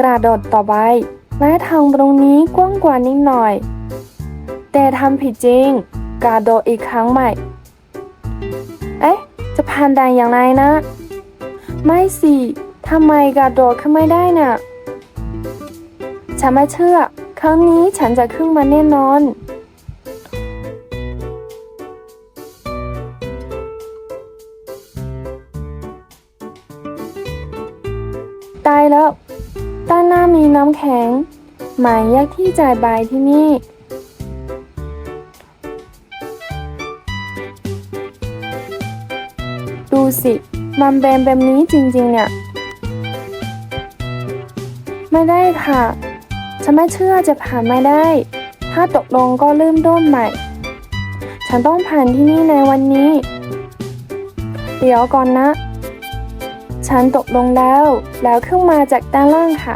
กระโดดต่อไปและทางตรงนี้กว้างกว่านิดหน่อย แต่ทำผิดจริง กระโดดอีกครั้งใหม่ เอ๊ะ จะผ่านด่านอย่างไรนะ ไม่สิทำไมกระโดดขึ้นไม่ได้น่ะ ฉันไม่เชื่อ ครั้งนี้ฉันจะขึ้นมาแน่นอนตายแล้ว ด้านหน้ามีน้ำแข็ง หมายเลขที่จ่ายใบที่นี่ ดูสิ มันเป็นแบบนี้จริงๆเนี่ย ไม่ได้ค่ะ ฉันไม่เชื่อจะผ่านไม่ได้ ถ้าตกลงก็เริ่มต้นใหม่ ฉันต้องผ่านที่นี่ในวันนี้ เดี๋ยวก่อนนะ ฉันตกลงแล้ว แล้วขึ้นมาจากด้านล่างค่ะ